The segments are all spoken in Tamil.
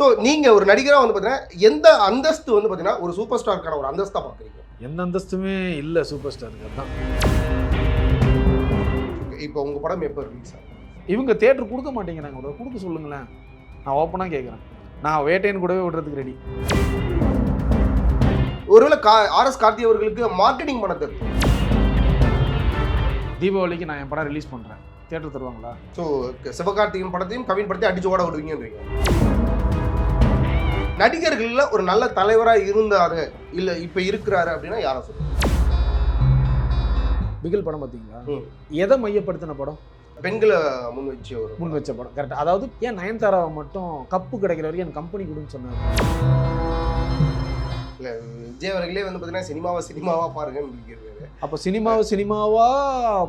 ஸோ நீங்கள் ஒரு நடிகராக வந்து பார்த்தீங்கன்னா எந்த அந்தஸ்து வந்து பார்த்தீங்கன்னா ஒரு சூப்பர் ஸ்டாருக்கான ஒரு அந்தஸ்தாக பார்க்குறீங்க எந்த அந்தஸ்துமே இல்லை சூப்பர் ஸ்டாருக்கு அதான் இப்போ உங்கள் படம் எப்போ ரிலீஸ் ஆகும் இவங்க தேட்டர் கொடுக்க மாட்டேங்கிறாங்க ஒரு கொடுக்க சொல்லுங்களேன். நான் ஓப்பனாக கேட்குறேன் நான் வேட்டையன் கூடவே விடுறதுக்கு ரெடி ஒருவேளை கா ஆர்எஸ் கார்த்தி அவர்களுக்கு மார்க்கெட்டிங் பண்ண தெரியும் தீபாவளிக்கு நான் என் படம் ரிலீஸ் பண்ணுறேன் தேட்டர் தருவாங்களா? ஸோ சிவகார்த்திகேயன் படத்தையும் கவின் படத்தையும் அடிச்சு ஓட விடுவீங்கன்றீங்க. நடிகர்கள்ல ஒரு நல்ல தலைவரா இருந்தாரு. இல்ல இப்ப இருக்கிறாரு அப்படின்னா யாரை சொல்லுங்க பிகில் படம் பார்த்தீங்களா. எதை மையப்படுத்தின படம்? பெண்களை முன் வச்சு ஒரு முன் வச்ச படம். கரெக்ட் அதாவது ஏன் நயன்தாராவை மட்டும் கப்பு கிடைக்கிற வரைக்கும் எனக்கு கம்பெனி கொடுன்னு சொன்னாங்க இல்ல விஜய் அவர்களே வந்து பார்த்தீங்கன்னா சினிமாவை சினிமாவா பாருங்கன்னு இருக்கிறாரு. அப்போ சினிமாவை சினிமாவா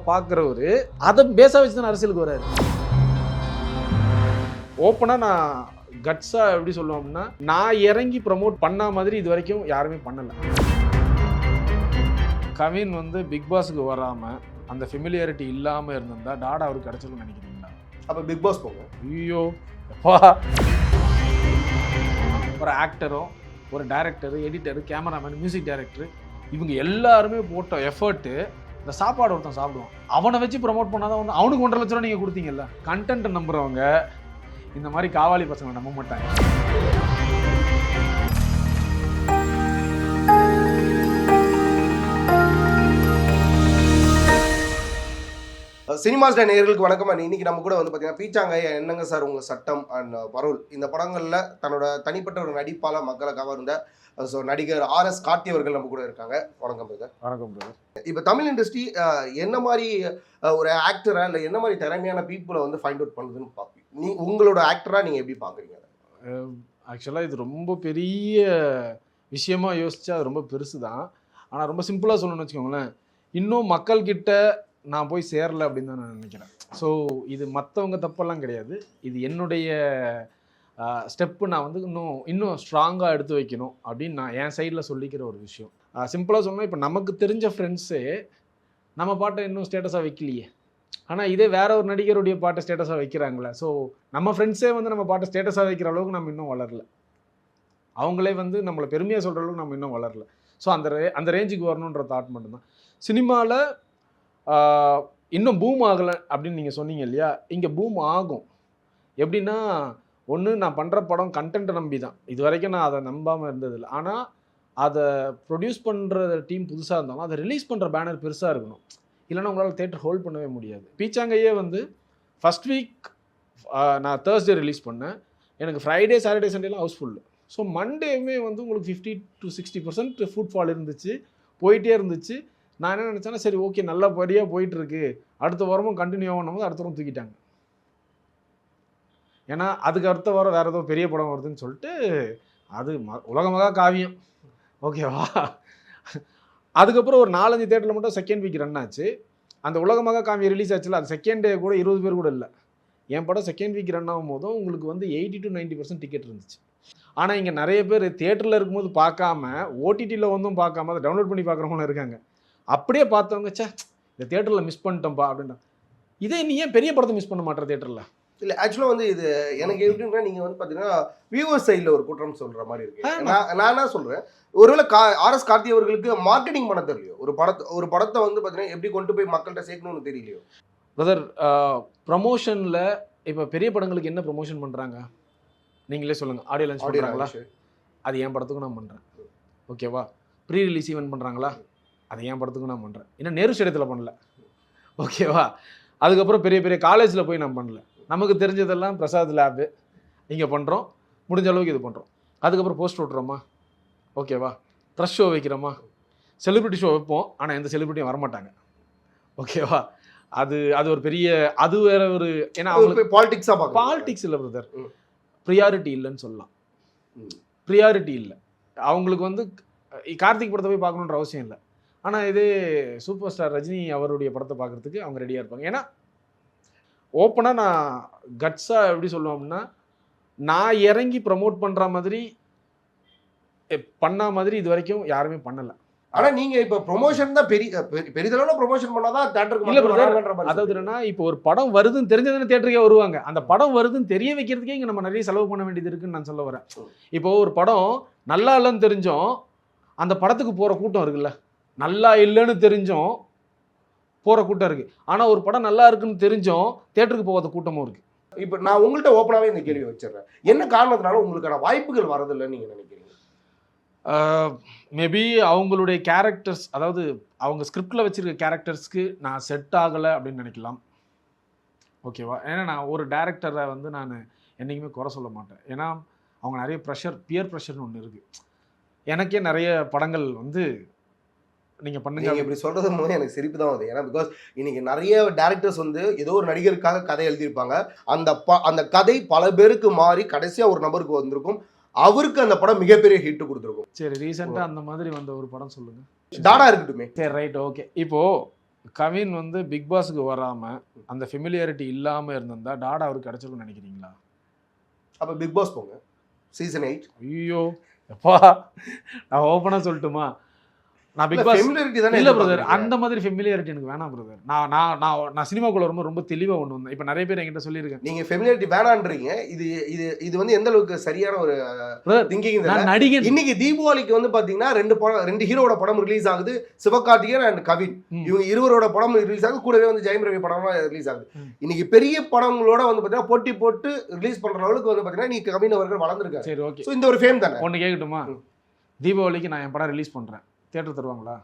பார்க்குறவர் அதை பேச வச்சு தான் அரசியலுக்கு வராரு ஓப்பனாக நான் கட்ஸாக எப்படி சொல்லுவோம் அப்படின்னா நான் இறங்கி ப்ரமோட் பண்ண மாதிரி இது வரைக்கும் யாருமே பண்ணலை. கவின் வந்து பிக் பாஸுக்கு வராமல் அந்த ஃபெமிலியாரிட்டி இல்லாமல் இருந்திருந்தா டாடா அவருக்கு கிடச்சிருக்கும்னு நினைக்கிறீங்களா? அப்ப பிக் பாஸ் போங்க. ஐயோ அப்பா. ஒரு ஆக்டரும் ஒரு director editor cameraman music director இவங்க எல்லாருமே போட்ட எஃபர்ட்டு இந்த சாப்பாடு ஒருத்தன் சாப்பிடுவான். அவனை வச்சு ப்ரமோட் பண்ணாதான் வந்து அவனுக்கு ஒன்றரை லட்ச ரூபா நீங்கள் கொடுத்தீங்கல்ல? கண்டென்ட் நம்புறவங்க இந்த மாதிரி காவாலி பசங்க நம்ப மாட்டாங்க. சினிமா ஸ்டார் நேயர்களுக்கு வணக்கம். and இன்னைக்கு நம்ம கூட வந்து பார்த்தீங்கன்னா பீச்சாங்காய என்னங்க சார் உங்க சட்டம்? அண்ட் பரோல் இந்த படங்கள்ல தன்னோட தனிப்பட்ட ஒரு நடிப்பால மக்களை கவர்ந்த ஸோ நடிகர் ஆர் எஸ் கார்த்தி அவர்கள் நம்ம கூட இருக்காங்க. வணக்கம் பிரதர் வணக்கம் brother. இப்போ தமிழ் இண்டஸ்ட்ரி என்ன மாதிரி ஒரு ஆக்டரா இல்லை என்ன மாதிரி திறமையான பீப்புளை வந்து ஃபைண்ட் அவுட் பண்ணுதுன்னு பார்ப்பீங்க நீ உங்களோட ஆக்டராக நீங்கள் எப்படி பார்க்குறீங்க ஆக்சுவலாக இது ரொம்ப பெரிய விஷயமா யோசிச்சா அது ரொம்ப பெருசு தான் ஆனால் ரொம்ப சிம்பிளாக சொல்லணும்னு வச்சுக்கோங்களேன். இன்னும் மக்கள்கிட்ட நான் போய் சேரலை அப்படின்னு தான் நான் நினைக்கிறேன். ஸோ இது மற்றவங்க தப்பெல்லாம் கிடையாது. இது என்னுடைய ஸ்டெப்பு நான் வந்து இன்னும் இன்னும் ஸ்ட்ராங்காக எடுத்து வைக்கணும் அப்படின்னு நான் என் சைடில் சொல்லிக்கிற ஒரு விஷயம். சிம்பிளாக சொன்னால் இப்போ நமக்கு தெரிஞ்ச ஃப்ரெண்ட்ஸே நம்ம பாட்டை இன்னும் ஸ்டேட்டஸாக வைக்கலையே. ஆனால் இதே வேற ஒரு நடிகருடைய பாட்டை ஸ்டேட்டஸாக வைக்கிறாங்களே. ஸோ நம்ம ஃப்ரெண்ட்ஸே வந்து நம்ம பாட்டை ஸ்டேட்டஸாக வைக்கிற அளவுக்கு நம்ம இன்னும் வளரல. அவங்களே வந்து நம்மளை பெருமையாக சொல்கிற அளவுக்கு நம்ம இன்னும் வளரல. ஸோ அந்த ரே அந்த ரேஞ்சுக்கு வரணுன்ற தாட் மட்டும்தான். சினிமாவில் இன்னும் பூம் ஆகலை அப்படின்னு நீங்கள் சொன்னீங்க இல்லையா? இங்கே பூம் ஆகும். எப்படின்னா ஒன்று நான் பண்ணுற படம் கண்டென்ட்டை நம்பி தான் இது வரைக்கும் நான் அதை நம்பாமல் இருந்ததில்லை. ஆனால் அதை ப்ரொடியூஸ் பண்ணுற டீம் புதுசாக இருந்தாலும் அதை ரிலீஸ் பண்ணுற பேனர் பெருசாக இருக்கணும். இல்லைன்னா உங்களால் தேட்டர் ஹோல்ட் பண்ணவே முடியாது. பீச்சாங்கையே வந்து ஃபஸ்ட் வீக் நான் தேர்ஸ்டே ரிலீஸ் பண்ணேன். எனக்கு ஃப்ரைடே சாட்டர்டே சண்டேலாம் ஹவுஸ்ஃபுல் ஸோ மண்டேவுமே வந்து உங்களுக்கு fifty to sixty percent footfall இருந்துச்சு. போயிட்டே இருந்துச்சு. நான் என்ன நினச்சேன்னா சரி ஓகே நல்ல படியாக போயிட்டுருக்கு. அடுத்த வாரமும் கண்டினியூ ஆகணும் போது அடுத்த வாரம் தூக்கிட்டாங்க. ஏன்னா அதுக்கு அடுத்த வாரம் வேறு ஏதோ பெரிய படம் வருதுன்னு சொல்லிட்டு அது ம உலகமாக காவியம். ஓகேவா அதுக்கப்புறம் ஒரு நாலஞ்சு தேட்டரில் மட்டும் செகண்ட் வீக் ரன் ஆச்சு. அந்த உலகமாக காமி ரிலீஸ் ஆச்சுல அது செகண்ட் டே கூட இருபது பேர் கூட இல்லை. என் படம் செகண்ட் வீக் ரன் ஆகும் போதும் உங்களுக்கு வந்து eighty to ninety percent ticket இருந்துச்சு. ஆனால் இங்கே நிறைய பேர் தேட்டரில் இருக்கும்போது பார்க்காம ஓடிடியில் வந்தும் பார்க்காம அதை டவுன்லோட் பண்ணி பார்க்குறவங்களும் இருக்காங்க. அப்படியே பார்த்தவங்க ச்சே இந்த தேட்டரில் மிஸ் பண்ணிட்டோம்ப்பா அப்படின்னா இதே நீ ஏன் பெரிய படத்தை மிஸ் பண்ண மாட்டேற தேட்டரில் இல்ல ஆக்சுவலா வந்து இது எனக்கு எப்படின்னா நீங்க வந்து பாத்தீங்கன்னா வியூவர் சைடுல ஒரு குற்றம் சொல்ற மாதிரி இருக்கு. நான் நான் என்ன சொல்றேன்? ஒருவேளை கா ஆர்எஸ் கார்த்தி அவர்களுக்கு மார்க்கெட்டிங் பண்ண தெரியலையோ? ஒரு படத்தை ஒரு படத்தை வந்து பாத்தீங்கன்னா எப்படி கொண்டு போய் மக்கள்கிட்ட சேர்க்கணும்னு தெரியலையோ? பிரதர் ப்ரமோஷனில் இப்போ பெரிய படங்களுக்கு என்ன ப்ரமோஷன் பண்ணுறாங்க நீங்களே சொல்லுங்கள் ஆடியோ லான்ச் பண்ணுறாங்களா அது என் படத்துக்கும் நான் பண்ணுறேன் ஓகேவா ப்ரீ ரிலீஸ் ஈவெண்ட் பண்ணுறாங்களா அது என் படத்துக்கும் நான் பண்ணுறேன் இன்னும் நேரு ஸ்டேடியத்தில் பண்ணல. ஓகேவா அதுக்கப்புறம் பெரிய பெரிய காலேஜில் போய் நான் பண்ணல. நமக்கு தெரிஞ்சதெல்லாம் பிரசாத் லேபு இங்கே பண்ணுறோம் முடிஞ்ச அளவுக்கு இது பண்ணுறோம் அதுக்கப்புறம் போஸ்ட் ஓட்டுறோமா ஓகேவா ப்ரெஷ் ஷோ வைக்கிறோமா? செலிபிரிட்டி ஷோ வைப்போம். ஆனால் எந்த செலிபிரிட்டியும் வரமாட்டாங்க. ஓகேவா அது அது ஒரு பெரிய அது வேற ஒரு ஏன்னா அவங்களுக்கு பாலிடிக்ஸா பாக்க பாலிடிக்ஸ் இல்லை பிரதர். ப்ரியாரிட்டி இல்லைன்னு சொல்லலாம். ப்ரியாரிட்டி இல்லை. அவங்களுக்கு வந்து கார்த்திக் படத்தை போய் பார்க்கணுன்ற அவசியம் இல்லை. ஆனால் இதே சூப்பர் ஸ்டார் ரஜினி அவருடைய படத்தை பார்க்கறதுக்கு அவங்க ரெடியாக இருப்பாங்க. ஏன்னா ஓப்பனாக நான் கட்ஸாக எப்படி சொல்லுவோம் அப்படின்னா நான் இறங்கி ப்ரமோட் பண்ணுற மாதிரி பண்ண மாதிரி இது வரைக்கும் யாருமே பண்ணலை. ஆனா நீங்க இப்ப ப்ரொமோஷன் தான் பெரிய பெரிய- பெரிதளவுல ப்ரொமோஷன் பண்ணாதான் தேட்டருக்கு இல்ல அதாவது. என்னன்னா இப்போ ஒரு படம் வருதுன்னு தெரிஞ்சதானே தேட்டருக்கே வருவாங்க. அந்த படம் வருதுன்னு தெரிய வைக்கிறதுக்கே இங்க நம்ம நிறைய செலவு பண்ண வேண்டியது இருக்குன்னு நான் சொல்ல வரேன். இப்போ ஒரு படம் நல்லா இல்லைன்னு தெரிஞ்சோம் அந்த படத்துக்கு போற கூட்டம் இருக்குல்ல. நல்லா இல்லைன்னு தெரிஞ்சோம் போற கூட்டம் இருக்கு. ஆனா ஒரு படம் நல்லா இருக்குன்னு தெரிஞ்சோம் தேட்டருக்கு போகாத கூட்டமும் இருக்கு. இப்ப நான் உங்கள்ட்ட ஓப்பனாவே இந்த கேள்வி வச்சிடுறேன். என்ன காரணத்தினால உங்களுக்கான வாய்ப்புகள் வரதில்லைன்னு நீங்க நினைக்கிறீங்க? மேபி அவங்களுடைய கேரக்டர்ஸ் அதாவது அவங்க ஸ்கிரிப்டில் வச்சிருக்க கேரக்டர்ஸ்க்கு நான் செட் ஆகலை அப்படின்னு நினைக்கலாம். ஓகேவா ஏன்னா நான் ஒரு டேரக்டரை வந்து நான் என்றைக்குமே குறை சொல்ல மாட்டேன். ஏன்னா அவங்க நிறைய ப்ரெஷர் பியர் ப்ரெஷர்னு ஒன்று இருக்குது எனக்கே நிறைய படங்கள் வந்து நீங்கள் பண்ணுங்க. இப்படி சொல்றது போது எனக்கு சிரிப்பு தான் வருது. ஏன்னா பிகாஸ் இன்னைக்கு நிறைய டேரக்டர்ஸ் வந்து ஏதோ ஒரு நடிகருக்காக கதை எழுதியிருப்பாங்க. அந்த ப- அந்த கதை பல பேருக்கு மாறி கடைசியா ஒரு நபருக்கு வந்திருக்கும். அவருக்கு அந்த படம் மிகப்பெரிய ஹிட் கொடுத்துருக்கும். சரி ரீசெண்டாக அந்த மாதிரி வந்த ஒரு படம் சொல்லுங்கள் டாடா இருக்கட்டுமே. சரி ரைட் ஓகே இப்போ கவின் வந்து பிக் பாஸுக்கு வராமல் அந்த ஃபெமிலியாரிட்டி இல்லாமல் இருந்திருந்தா டாடா அவருக்கு கிடைச்சிருக்கும்னு நினைக்கிறீங்களா? அப்ப பிக் பாஸ் போங்க. சீசன் எயிட் ஐயோ எப்பா? நான் ஓப்பனாக சொல்லட்டுமா? நான் பிக் பாஸ் இல்ல பிரதர். அந்த மாதிரி ஃபெமிலியாரிட்டி எனக்கு வேணாம் பிரதர் நான் நான் நான் நான் சினிமாக்குள்ள ரொம்ப ரொம்ப தெளிவா ஒன்று வந்தேன். இப்போ நிறைய பேர் என்கிட்ட சொல்லியிருக்கேன் நீங்க ஃபெமிலியாரிட்டி வேணான்றீங்க. இது இது இது வந்து எந்த அளவுக்கு சரியான ஒரு திங்கிங் நான் இன்னைக்கு தீபாவளிக்கு வந்து பாத்தீங்கன்னா ரெண்டு படம் ரெண்டு ஹீரோட படம் ரிலீஸ் ஆகுது. சிவகார்த்திகேயன் அண்ட் கவின். இவங்க இருவரோட படம் ரிலீஸ் ஆகுது. கூடவே வந்து ஜெயம் ரவி படம்லாம் ரிலீஸ் ஆகுது. இன்னைக்கு பெரிய படங்களோட வந்து பாத்தீங்கன்னா போட்டி போட்டு ரிலீஸ் பண்ற அளவுக்கு வந்து பாத்தீங்கன்னா நீ கவின் அவர்கள் வளர்ந்துருக்காரு. சரி ஓகே ஸோ இந்த ஒரு ஃபேம் தானே? ஒன்று கேட்கட்டுமா. தீபாவளிக்கு நான் என் படம் ரிலீஸ் பண்ணுறேன் தேட்டர் தருவாங்களா?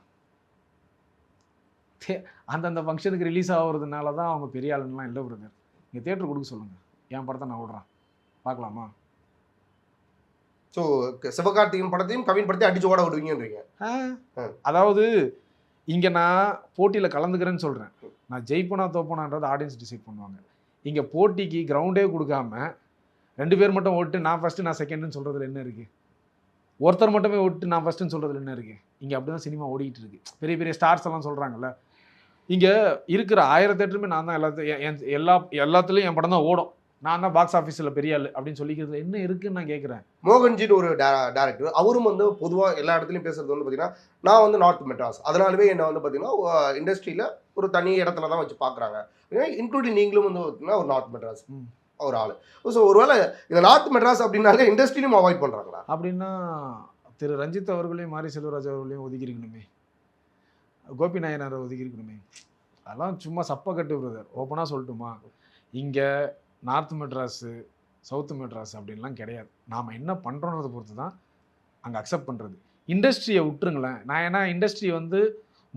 தே- அந்தந்த ஃபங்க்ஷனுக்கு ரிலீஸ் ஆகுறதுனால தான் அவங்க பெரிய ஆளுங்கலாம் இல்லை பிரதர் நீங்கள் தேட்டர் கொடுக்க சொல்லுங்கள் என் படத்தை நான் விடுறேன். பார்க்கலாமா? ஸோ சிவகார்த்திகேயன் படத்தையும் கவின் படத்தையும் அடிச்சு ஓட விடுவீங்கன்றீங்க. அதாவது இங்கே நான் போட்டியில் கலந்துக்கிறேன்னு சொல்கிறேன் நான் ஜெயிப்பனா தோப்பனான்றது ஆடியன்ஸ் டிசைட் பண்ணுவாங்க. இங்கே போட்டிக்கு கிரவுண்டே கொடுக்காம ரெண்டு பேர் மட்டும் ஓட்டு நான் ஃபஸ்ட்டு நான் செகண்டுன்னு சொல்கிறதுல என்ன இருக்குது ஒருத்தர் மட்டுமே ஓட்டு நான் ஃபஸ்ட்டுன்னு சொல்கிறதுல என்ன இருக்குது இங்கே அப்படி தான் சினிமா ஓடிட்டு இருக்கு. பெரிய பெரிய ஸ்டார்ஸ் எல்லாம் சொல்கிறாங்கல்ல இங்கே இருக்கிற ஆயிரம் தேட்டருமே நான் தான் எல்லாத்தையும் என் எல்லா எல்லாத்துலேயும் என் படம் தான் ஓடும். நான் தான் பாக்ஸ் ஆஃபீஸில் பெரிய ஆள் அப்படின்னு சொல்லிக்கிறதுல என்ன இருக்குன்னு நான் கேட்குறேன் மோகன்ஜின்னு ஒரு டேரக்டர் அவரும் வந்து பொதுவாக எல்லா இடத்துலையும் பேசுறது வந்து பார்த்தீங்கன்னா நான் வந்து நார்த் மெட்ராஸ் அதனாலவே என்னை வந்து பார்த்தீங்கன்னா இண்டஸ்ட்ரியில் ஒரு தனி இடத்துல தான் வச்சு பார்க்குறாங்க இன்க்ளூடிங் நீங்களும் வந்து பார்த்தீங்கன்னா ஒரு நார்த் மெட்ராஸ். ஒரு ஆள். ஸோ ஒருவேளை இந்த நார்த் மெட்ராஸ் அப்படின்னாலே இண்டஸ்ட்ரியிலும் அவாய்ட் பண்ணுறாங்களா அப்படின்னா திரு ரஞ்சித் அவர்களையும் மாரி செல்வராஜ் அவர்களையும் ஒதுக்கியிருக்கணுமே கோபி நாயனாரை ஒதுக்கியிருக்கணுமே அதெல்லாம் சும்மா சப்ப கட்டு பிரதர் ஓப்பனாக சொல்லட்டுமா? இங்கே நார்த் மெட்ராஸு சவுத் மெட்ராஸ் அப்படின்லாம் கிடையாது. நாம் என்ன பண்ணுறோன்றதை பொறுத்து தான் அங்கே அக்செப்ட் பண்ணுறது இண்டஸ்ட்ரியை விட்டுருங்களேன். நான் ஏன்னா இண்டஸ்ட்ரி வந்து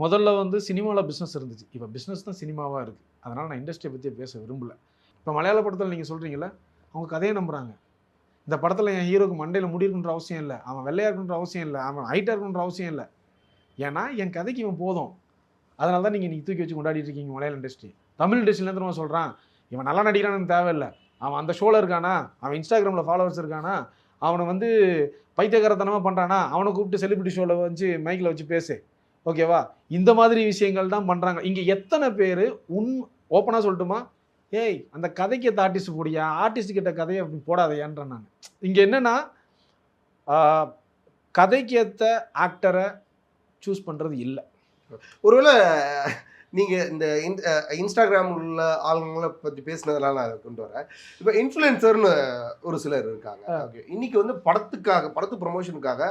முதல்ல வந்து சினிமாவில் பிஸ்னஸ் இருந்துச்சு. இப்போ பிஸ்னஸ் தான் சினிமாவாக இருக்குது அதனால் நான் இண்டஸ்ட்ரியை பற்றி பேச விரும்பல. இப்போ மலையாள படத்தில் நீங்கள் சொல்கிறீங்களே அவங்க கதையை நம்புகிறாங்க இந்த படத்தில் என் ஹீரோக்கு மண்டையில் முடி இருக்குன்ற அவசியம் இல்லை. அவன் வெள்ளையாக இருக்கணுன்ற அவசியம் இல்லை. அவன் ஹைட்டாக இருக்குன்ற அவசியம் இல்லை. ஏன்னா என் கதைக்கு இவன் போதும். அதனால தான் நீங்கள் நீங்கள் தூக்கி வச்சு கொண்டாடிட்டு இருக்கீங்க மலையாள இண்டஸ்ட்ரி தமிழ் இண்டஸ்ட்ரியில் திரும்ப சொல்கிறான் இவன் நல்லா நடிக்கிறான்னு தேவையில்லை. அவன் அந்த ஷோவில் இருக்கானா? அவன் இன்ஸ்டாகிராமில் ஃபாலோவர்ஸ் இருக்கானா? அவனை வந்து பைத்தியகாரத்தனமாக பண்ணுறானா அவனை கூப்பிட்டு செலிபிரிட்டி ஷோவில் வச்சு மைக்கில் வச்சு பேசு. ஓகேவா இந்த மாதிரி விஷயங்கள் தான் பண்ணுறாங்க இங்கே எத்தனை பேர் உன் ஓப்பனாக சொல்லட்டுமா? ஏய் அந்த கதைக்கு ஏற்ற ஆர்டிஸ்ட் போடியா? ஆர்டிஸ்ட் கிட்ட கதையை அப்படி போடாதையான்றேன் நான். இங்கே என்னன்னா கதைக்கு ஏற்ற ஆக்டரை சூஸ் பண்ணுறது இல்லை. ஒருவேளை நீங்க இந்த இன்ஸ்டாகிராம் உள்ள ஆளுங்களை பத்தி பேசினதெல்லாம் நான் கொண்டு வரேன். இப்போ இன்ஃப்ளூயன்சர்னு ஒரு சிலர் இருக்காங்க. ஓகே. இன்னைக்கு வந்து படத்துக்காக படத்து ப்ரொமோஷனுக்காக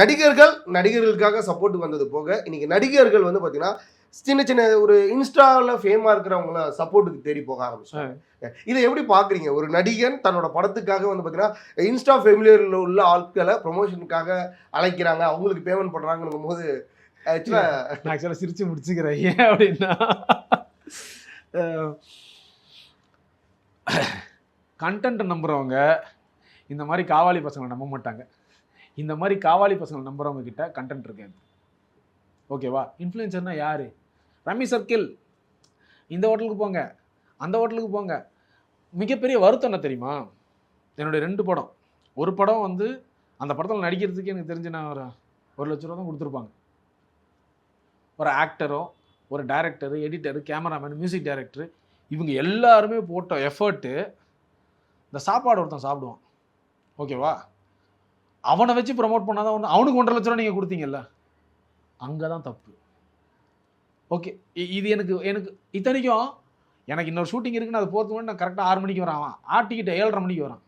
நடிகர்கள் நடிகர்களுக்காக சப்போர்ட் வந்தது போக இன்னைக்கு நடிகர்கள் வந்து பாத்தீங்கன்னா சின்ன சின்ன ஒரு இன்ஸ்டால ஃபேமா இருக்கிறவங்கள சப்போர்ட்டுக்கு தேடி போக ஆரம்பிச்சாங்க இதை எப்படி பாக்குறீங்க ஒரு நடிகன் தன்னோட படத்துக்காக வந்து பாத்தீங்கன்னா இன்ஸ்டா ஃபெமிலியர்ல உள்ள ஆட்களை ப்ரொமோஷனுக்காக அழைக்கிறாங்க. அவங்களுக்கு பேமெண்ட் பண்றாங்கன்னும் போது ஆக்சுவலா நான் ஆக்சுவலாக சிரிச்சு முடிச்சுக்கிறேன். ஏன் அப்படின்னா கண்டென்ட்டை நம்புறவங்க இந்த மாதிரி காவாலி பசங்களை நம்ப மாட்டாங்க. இந்த மாதிரி காவாலி பசங்களை நம்புறவங்க கிட்ட கண்டென்ட் இருக்காது ஓகேவா? இன்ஃப்ளூயன்சர்னா யாரு? Rummy circle. இந்த ஹோட்டலுக்கு போங்க. அந்த ஹோட்டலுக்கு போங்க. மிகப்பெரிய வருத்தம் என்ன தெரியுமா? என்னுடைய ரெண்டு படம். ஒரு படம் வந்து அந்த படத்தில் நடிக்கிறதுக்கு எனக்கு தெரிஞ்சு நான் ஒரு ஒரு லட்ச ரூபா தான் கொடுத்துருப்பாங்க. ஒரு ஆக்டரோ ஒரு director editor cameraman music director இவங்க எல்லாருமே போட்ட எஃபர்ட்டு இந்த சாப்பாடு ஒருத்தன் சாப்பிடுவான். ஓகேவா அவனை வச்சு ப்ரமோட் பண்ணாதான் ஒன்று அவனுக்கு ஒன்றரை லட்ச ரூபா நீங்கள் கொடுத்தீங்கல்ல? அங்கே தான் தப்பு. ஓகே இது எனக்கு எனக்கு இத்தனைக்கும் எனக்கு இன்னொரு ஷூட்டிங் இருக்குன்னு அது போகிறது நான் கரெக்டாக ஆறு மணிக்கு வரான் ஆட்டிக்கிட்ட ஏழரை மணிக்கு வரான்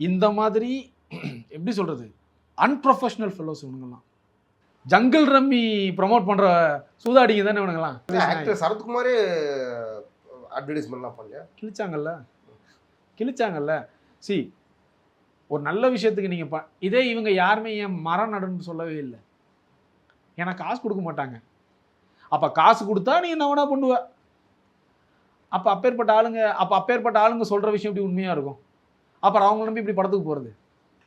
இந்த மாதிரி எப்படி சொல்கிறது அன்ப்ரொஃபஷனல் ஃபெல்லோஸ் இவனுங்கெல்லாம். ஜங்கிள் ரம்மி ப்ரமோட் பண்ணுற சூதாடிங்க தானே இவனுங்கெல்லாம். ஆக்டர் சரத்குமாரே அட்வர்டைஸ்மெண்ட்லாம் பண்ணல கிழிச்சாங்கல்ல? கிழிச்சாங்கல்ல? சி ஒரு நல்ல விஷயத்துக்கு நீங்கள் ப இதே இவங்க யாருமே ஏன் மரம் நடுன்னு சொல்லவே இல்லை. ஏன்னா காசு கொடுக்க மாட்டாங்க. அப்போ காசு கொடுத்தா நீ என்ன வேணா பண்ணுவ. அப்போ அப்பேற்பட்ட ஆளுங்க அப்போ அப்பேற்பட்ட ஆளுங்க சொல்கிற விஷயம் இப்படி உண்மையாக இருக்கும்? அப்புறம் அவங்க நம்பி இப்படி படத்துக்கு போகிறது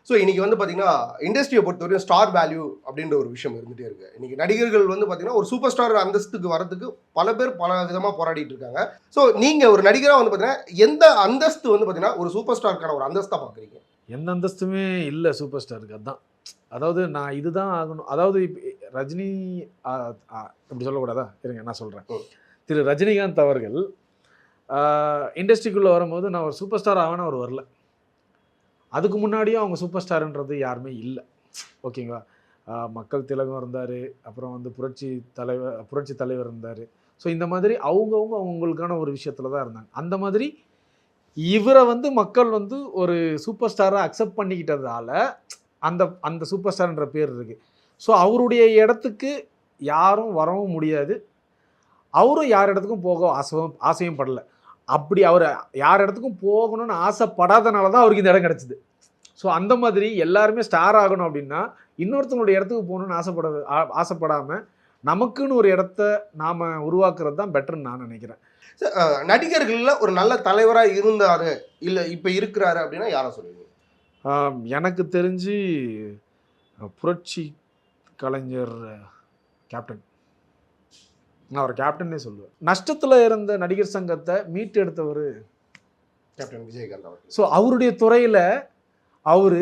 ஸோ இன்னைக்கு வந்து பார்த்தீங்கன்னா இண்டஸ்ட்ரியை பொறுத்தவரையும் ஸ்டார் வேல்யூ அப்படின்ற ஒரு விஷயம் இருந்துகிட்டே இருக்கு. இன்னைக்கு நடிகர்கள் வந்து பார்த்தீங்கன்னா ஒரு சூப்பர் ஸ்டார் அந்தஸ்துக்கு வரதுக்கு பல பேர் பல விதமாக போராடிட்டு இருக்காங்க. ஸோ நீங்கள் ஒரு நடிகராக வந்து பார்த்தீங்கன்னா எந்த அந்தஸ்து வந்து பார்த்தீங்கன்னா ஒரு சூப்பர் ஸ்டாருக்கான ஒரு அந்தஸ்தாக பார்க்குறீங்க எந்த அந்தஸ்துமே இல்லை சூப்பர் ஸ்டாருக்கு அதான். அதாவது நான் இதுதான் ஆகணும். அதாவது இப்ப ரஜினி இப்படி சொல்லக்கூடாதா? இருங்க நான் சொல்கிறேன். திரு ரஜினிகாந்த் அவர்கள் இண்டஸ்ட்ரிக்குள்ளே வரும்போது நான் ஒரு சூப்பர் ஸ்டார் ஆவேன்னு அவர் வரல. அதுக்கு முன்னாடியும் அவங்க சூப்பர் ஸ்டார்ன்றது யாருமே இல்லை. ஓகேங்களா? மக்கள் திலகம் இருந்தார் அப்புறம் வந்து புரட்சி தலைவர் புரட்சி தலைவர் இருந்தார். ஸோ இந்த மாதிரி அவங்கவுங்க அவங்களுக்கான ஒரு விஷயத்தில் தான் இருந்தாங்க. அந்த மாதிரி இவரை வந்து மக்கள் வந்து ஒரு சூப்பர் ஸ்டாராக அக்செப்ட் பண்ணிக்கிட்டதால அந்த அந்த சூப்பர் ஸ்டார்ன்ற பேர் இருக்கு. ஸோ அவருடைய இடத்துக்கு யாரும் வரவும் முடியாது. அவரும் யார் இடத்துக்கும் போக ஆசையும் ஆசையும் படல. அப்படி அவர் யார் இடத்துக்கும் போகணும்னு ஆசைப்படாதனால தான் அவருக்கு இந்த இடம் கிடச்சிது. ஸோ அந்த மாதிரி எல்லாருமே ஸ்டார் ஆகணும் அப்படின்னா இன்னொருத்தவங்களுடைய இடத்துக்கு போகணும்னு ஆசைப்பட ஆ- ஆசைப்படாம நமக்குன்னு ஒரு இடத்த நாம் உருவாக்குறது தான் பெட்டர்னு நான் நினைக்கிறேன். நடிகர்கள்ல ஒரு நல்ல தலைவராக இருந்தாரு இல்லை இப்போ இருக்கிறாரு அப்படின்னா யாரை சொல்லுவீங்க? எனக்கு தெரிஞ்சு புரட்சி கலைஞர் கேப்டன் நான் அவர் கேப்டன்னே சொல்லுவேன். நஷ்டத்தில் இருந்த நடிகர் சங்கத்தை மீட்டெடுத்தவர் கேப்டன் விஜயகாந்த் அவர்கள். ஸோ அவருடைய துறையில் அவர்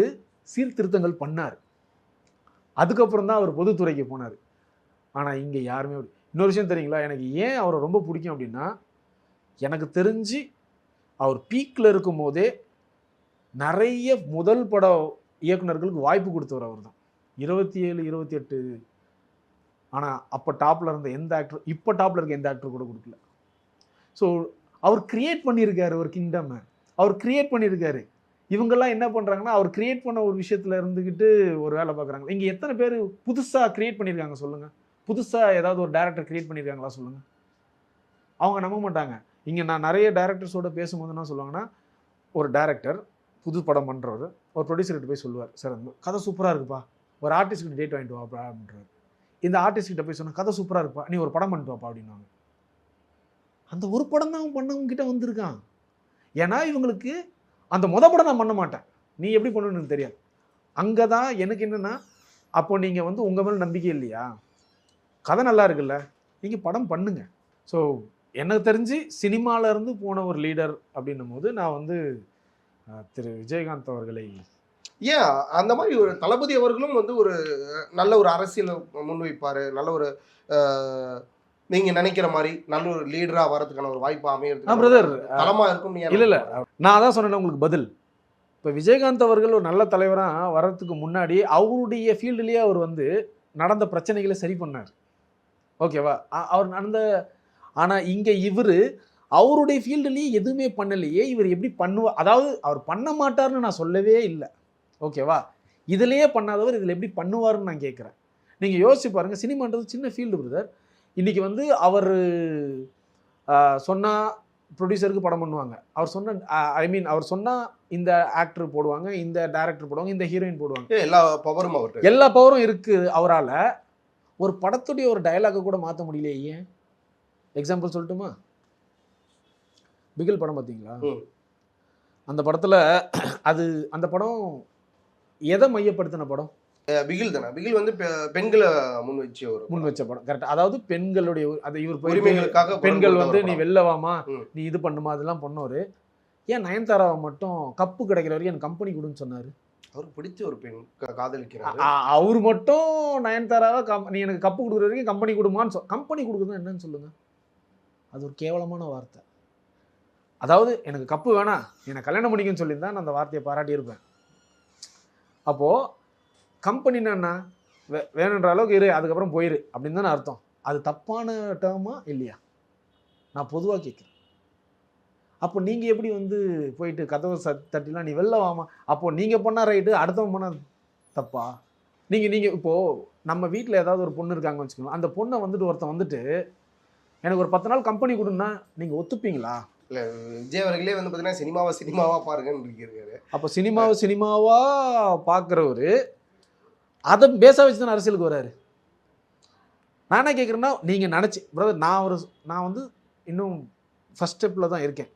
சீர்திருத்தங்கள் பண்ணார். அதுக்கப்புறம் தான் அவர் பொதுத்துறைக்கு போனார். ஆனால் இங்கே யாருமே இன்னொரு விஷயம் தெரியுங்களா? எனக்கு ஏன் அவரை ரொம்ப பிடிக்கும் அப்படின்னா எனக்கு தெரிஞ்சு அவர் பீக்கில் இருக்கும் போதே நிறைய முதல் பட இயக்குனர்களுக்கு வாய்ப்பு கொடுத்தவர் அவர் தான் இருபத்தி ஏழு இருபத்தி எட்டு. ஆனால் அப்போ டாப்பில் இருந்த எந்த ஆக்டர் இப்போ டாப்பில் இருக்க எந்த ஆக்டர் கூட கொடுக்கல. ஸோ அவர் கிரியேட் பண்ணியிருக்காரு ஒரு கிங்டம்மை அவர் கிரியேட் பண்ணியிருக்காரு. இவங்கெல்லாம் என்ன பண்ணுறாங்கன்னா அவர் கிரியேட் பண்ண ஒரு விஷயத்தில் இருந்துக்கிட்டு ஒரு வேலை பார்க்குறாங்க. இங்கே எத்தனை பேர் புதுசாக கிரியேட் பண்ணியிருக்காங்க சொல்லுங்கள் புதுசாக ஏதாவது ஒரு டேரக்டர் கிரியேட் பண்ணியிருக்காங்களா சொல்லுங்கள் அவங்க நம்ப மாட்டாங்க. இங்கே நான் நிறைய டேரக்டர்ஸோட பேசும்போது என்ன சொல்லுவாங்கன்னா ஒரு டேரக்டர் புது படம் பண்ணுறவர் ஒரு ப்ரொடியூசர்கிட்ட போய் சொல்லுவார். சார் அந்த கதை சூப்பராக இருக்குப்பா. ஒரு ஆர்டிஸ்ட்கிட்ட டேட் வாங்கிட்டு வாப்பா அப்படின்றாரு. இந்த ஆர்டிஸ்ட்கிட்ட போய் சொன்னால் கதை சூப்பராக இருப்பா நீ ஒரு படம் பண்ணிட்டு வாப்பா அப்படின்னாங்க. அந்த ஒரு படம் தான் அவன் பண்ணவங்க கிட்ட வந்திருக்கான். ஏன்னா இவங்களுக்கு அந்த மொத படம் நான் பண்ண மாட்டேன். நீ எப்படி பண்ணணும்னு எனக்கு தெரியாது. அங்கே தான் எனக்கு என்னென்னா அப்போ நீங்கள் வந்து உங்கள் மேலே நம்பிக்கை இல்லையா? கதை நல்லா இருக்குல்ல? நீங்கள் படம் பண்ணுங்க. ஸோ எனக்கு தெரிஞ்சு சினிமாவிலேருந்து இருந்து போன ஒரு லீடர் அப்படின்னும் போது நான் வந்து திரு விஜயகாந்த் அவர்களை ஏன்? அந்த மாதிரி ஒரு தளபதி அவர்களும் வந்து ஒரு நல்ல ஒரு அரசியலை முன்வைப்பாரு. நல்ல ஒரு நீங்க நினைக்கிற மாதிரி நல்ல ஒரு லீடரா வரதுக்கான ஒரு வாய்ப்பு ஆ, அமையறதுக்கு brother. தளமா இருக்கும் இல்லை இல்லை. நான் அதான் சொன்னேன் உங்களுக்கு பதில். இப்போ விஜயகாந்த் அவர்கள் ஒரு நல்ல தலைவராக வர்றதுக்கு முன்னாடி அவருடைய ஃபீல்டுலேயே அவர் வந்து நடந்த பிரச்சனைகளை சரி பண்ணார். ஓகேவா அவர் நடந்த ஆனால் இங்கே இவர் அவருடைய ஃபீல்டுலேயே எதுவுமே பண்ணலையே. இவர் எப்படி பண்ணுவா அதாவது அவர் பண்ண மாட்டார்னு நான் சொல்லவே இல்லை. ஓகேவா? இதுலேயே பண்ணாதவர் இதில் எப்படி பண்ணுவாருன்னு நான் கேட்குறேன். நீங்கள் யோசிச்சு பாருங்கள் சினிமான்றது சின்ன ஃபீல்டு பிரதர் இன்றைக்கி வந்து அவர் சொன்னால் ப்ரொடியூசருக்கு படம் பண்ணுவாங்க. அவர் சொன்ன ஐ மீன் அவர் சொன்னால் இந்த ஆக்டர் போடுவாங்க இந்த டைரக்டர் போடுவாங்க இந்த ஹீரோயின் போடுவாங்க. எல்லா பவரும் அவர்கிட்ட எல்லா பவரும் இருக்குது அவரால். ஒரு படத்துடைய ஒரு டயலாக்கை கூட மாற்ற முடியலையே ஏன்? எக்ஸாம்பிள் சொல்லட்டுமா? பிகில் படம் பார்த்தீங்களா. அந்த படத்தில் அது அந்த படம் எதை மையப்படுத்தின படம்? பிகில் தானே. பிகில் வந்து பெண்களை முன் வச்சு ஒரு முன் வச்ச படம். கரெக்ட் அதாவது பெண்களுடைய அதை இவர் உரிமைகளுக்காக பெண்கள் வந்து நீ படம். வெளில வாமா ம். நீ இது பண்ணுமா? அதெல்லாம் பண்ணவர். ஏன் நயன்தாராவை மட்டும் கப்பு கிடைக்கிற வரைக்கும் எனக்கு கம்பெனி கொடுன்னு சொன்னார்? அவருக்கு பிடிச்ச ஒரு பெண் காதலிக்கிறாரு. அவர் மட்டும் நயன்தாராவை கம் நீ எனக்கு கப்பு கொடுக்குற வரைக்கும் கம்பெனி கொடுமான்னு சொல் கம்பெனி கொடுக்குறது என்னன்னு சொல்லுங்க. அது ஒரு கேவலமான வார்த்தை. அதாவது எனக்கு கப்பு வேணாம். என்னை கல்யாணம் பண்ணிக்கன்னு சொல்லியிருந்தா நான் அந்த வார்த்தையை பாராட்டியிருப்பேன். அப்போது கம்பெனின்னா என்ன? வே- வேணுன்ற அளவுக்கு இரு அதுக்கப்புறம் போயிரு அப்படின்னு தானே அர்த்தம். அது தப்பான டேர்மா இல்லையா? நான் பொதுவாக கேட்குறேன் அப்போ நீங்கள் எப்படி வந்து போயிட்டு கதவை ச தட்டிலாம் நீ வெளில வாமா அப்போது நீங்கள் பண்ணால் ரைட்டு அடுத்தவன் பண்ணால் தப்பா? நீங்கள் நீங்கள் இப்போது நம்ம வீட்டில் ஏதாவது ஒரு பொண்ணு இருக்காங்கன்னு வச்சுக்கோங்க அந்த பொண்ணை வந்துட்டு ஒருத்தன் வந்துட்டு எனக்கு ஒரு பத்து நாள் கம்பெனி கொடுன்னா நீங்கள் ஒத்துப்பீங்களா? இல்லை விஜய் அவர்களே வந்து பார்த்தீங்கன்னா சினிமாவை சினிமாவா பாருங்கன்னு இருக்கிறாரு. அப்போ சினிமாவை சினிமாவாக பார்க்குறவர் அதை பேச வச்சு தானே அரசியலுக்கு வராரு நான் என்ன கேட்குறேன்னா நீங்கள் நினச்சி பிரதர் நான் ஒரு நான் வந்து இன்னும் ஃபஸ்ட் ஸ்டெப்பில் தான் இருக்கேன்.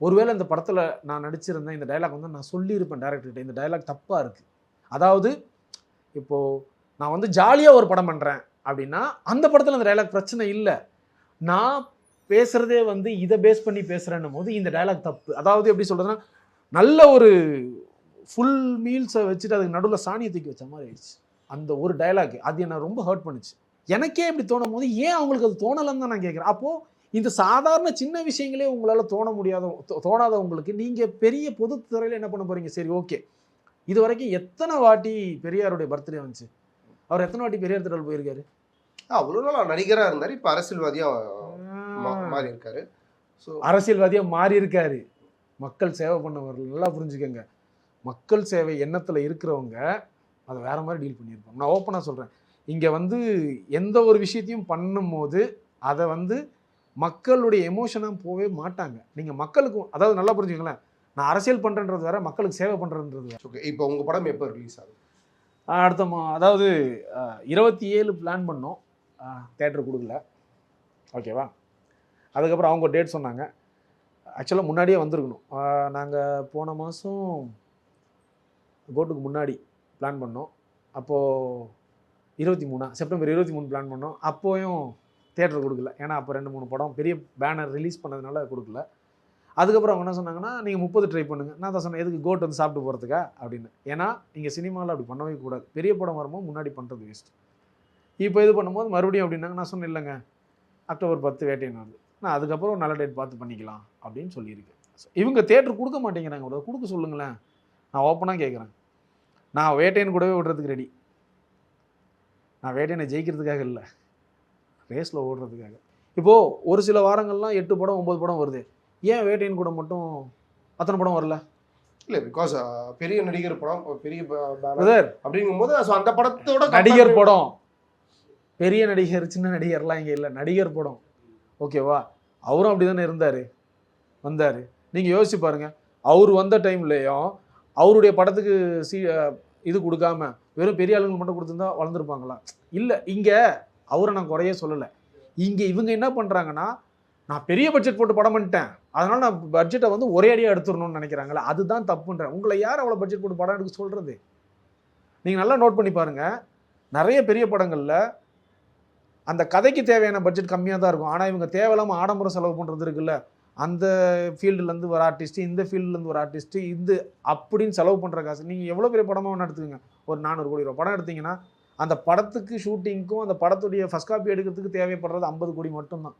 ஒருவேளை இந்த படத்தில் நான் நடிச்சிருந்தேன் இந்த டைலாக் வந்து நான் சொல்லியிருப்பேன் டேரக்டர்கிட்ட இந்த டைலாக் தப்பாக இருக்குது அதாவது இப்போது நான் வந்து ஜாலியாக ஒரு படம் பண்ணுறேன் அப்படின்னா அந்த படத்தில் அந்த டைலாக் பிரச்சனை இல்லை. நான் பேசுகிறதே வந்து இதை பேஸ் பண்ணி பேசுகிறேன்னும் போது இந்த டைலாக் தப்பு. அதாவது எப்படி சொல்கிறதுன்னா நல்ல ஒரு ஃபுல் மீல்ஸை வச்சுட்டு அதுக்கு நடுவில் சாணியை தூக்கி வச்ச மாதிரி ஆயிடுச்சு. அந்த ஒரு டயலாக் அது என்னை ரொம்ப ஹர்ட் பண்ணுச்சு. எனக்கே இப்படி தோணும் போது ஏன் அவங்களுக்கு அது தோணலைன்னு தான் நான் கேட்குறேன். அப்போது இந்த சாதாரண சின்ன விஷயங்களே உங்களால் தோண முடியாத தோணாதவங்களுக்கு நீங்கள் பெரிய பொதுத்துறையில் என்ன பண்ண போகிறீங்க சரி ஓகே இது வரைக்கும் எத்தனை வாட்டி பெரியாருடைய பர்த்டே வந்துச்சு? அவர் எத்தனை வாட்டி பெரியார் திடல் போயிருக்காரு? அவ்வளோ நாள் நடிகராக இருந்தார். இப்போ அரசியல்வாதியாக மாறி இருக்காரு ஸோ அரசியல்வாதியாக மாறி இருக்காரு மக்கள் சேவை பண்ணவர் நல்லா புரிஞ்சுக்கங்க. மக்கள் சேவை எண்ணத்தில் இருக்கிறவங்க அதை வேற மாதிரி டீல் பண்ணியிருப்பாங்க. நான் ஓப்பனாக சொல்கிறேன் இங்கே வந்து எந்த ஒரு விஷயத்தையும் பண்ணும்போது அதை வந்து மக்களுடைய எமோஷனாக போகவே மாட்டாங்க. நீங்கள் மக்களுக்கு அதாவது நல்லா புரிஞ்சுக்கங்களேன். நான் அரசியல் பண்ணுறன்றது வேற மக்களுக்கு சேவை பண்ணுறன்றது ஓகே இப்போ உங்க படம் எப்போ ரிலீஸ் ஆகுது? அடுத்த மா அதாவது இருபத்தி ஏழு பிளான் பண்ணோம். தேட்டர் கொடுக்கல. ஓகேவா அதுக்கப்புறம் அவங்க டேட் சொன்னாங்க. ஆக்சுவலாக முன்னாடியே வந்திருக்கணும். நாங்கள் போன மாதம் கோட்டுக்கு முன்னாடி பிளான் பண்ணோம். அப்போது இருபத்தி மூணா செப்டம்பர் இருபத்தி மூணு பிளான் பண்ணோம். அப்போயும் தேட்டர் கொடுக்கல. ஏன்னா அப்போ ரெண்டு மூணு படம் பெரிய பேனர் ரிலீஸ் பண்ணதுனால கொடுக்கல. அதுக்கப்புறம் அவங்க என்ன சொன்னாங்கன்னா நீங்கள் முப்பது ட்ரை பண்ணுங்கள் நான் தான் சொன்னேன் எதுக்கு கோட் வந்து சாப்பிட்டு போகிறதுக்கா அப்படின்னு. ஏன்னா நீங்கள் சினிமாவில் அப்படி பண்ணவே கூடாது. பெரிய படம் வரும்போது முன்னாடி பண்ணுறது வேஸ்ட் இப்போ இது பண்ணும்போது மறுபடியும் அப்படின்னாங்க. நான் சொன்னேன் இல்லைங்க. அக்டோபர் பத்து வேட்டையன் வருது நான் அதுக்கப்புறம் நல்ல டேட் பார்த்து பண்ணிக்கலாம் அப்படின்னு சொல்லியிருக்கேன் இவங்க தேட்டர் கொடுக்க மாட்டேங்கிறாங்க ஒரு கொடுக்க சொல்லுங்களேன். நான் ஓப்பனாக கேட்குறேன் நான் வேட்டையன் கூடவே விடுறதுக்கு ரெடி நான் வேட்டையனை ஜெயிக்கிறதுக்காக இல்லை. ரேஸில் ஓடுறதுக்காக. இப்போது ஒரு சில வாரங்கள்லாம் எட்டு படம் ஒம்பது படம் வருது. ஏன் வேட்டையன் கூட மட்டும் அத்தனை படம் வரல? இல்ல பிகாஸ் பெரிய நடிகர் படம் பெரிய அப்படிங்கும்போது so அந்த படத்தோட நடிகர் படம். பெரிய நடிகர் சின்ன நடிகர்லாம் இங்கே இல்லை. நடிகர் படம். ஓகேவா அவரும் அப்படி தானே இருந்தார்? வந்தார். நீங்கள் யோசிச்சு பாருங்கள் அவர் வந்த டைம்லேயும் அவருடைய படத்துக்கு சி இது கொடுக்காம வெறும் பெரிய ஆளுங்க மட்டும் கொடுத்துருந்தா வளர்ந்துருப்பாங்களா? இல்லை இங்கே அவரை நான் குறைய சொல்லலை. இங்கே இவங்க என்ன பண்ணுறாங்கன்னா நான் பெரிய பட்ஜெட் போட்டு படம் பண்ணிட்டேன். அதனால் நான் பட்ஜெட்டை வந்து ஒரே அடியாக எடுத்துடணும்னு நினைக்கிறாங்களே அதுதான் தப்புன்றேன் உங்களை யார் அவ்வளோ பட்ஜெட் போட்டு படம் எடுக்க சொல்கிறது நீங்கள் நல்லா நோட் பண்ணி பாருங்கள் நிறைய பெரிய படங்களில் அந்த கதைக்கு தேவையான பட்ஜெட் கம்மியாக தான் இருக்கும். ஆனால் இவங்க தேவையில்லாமல் ஆடம்பர செலவு பண்ணுறது இருக்குல்ல? அந்த ஃபீல்டுலேருந்து ஒரு ஆர்டிஸ்ட்டு இந்த ஃபீல்டுலேருந்து ஒரு ஆர்டிஸ்ட்டு இது அப்படின்னு செலவு பண்ணுற காசு. நீங்கள் எவ்வளோ பெரிய படமாக ஒன்று எடுத்துக்கோங்க. ஒரு நானூறு கோடி ரூபா படம் எடுத்தீங்கன்னா அந்த படத்துக்கு ஷூட்டிங்க்கும் அந்த படத்துடைய ஃபஸ்ட் காப்பி எடுக்கிறதுக்கு தேவைப்படுறது ஐம்பது கோடி மட்டும்தான்.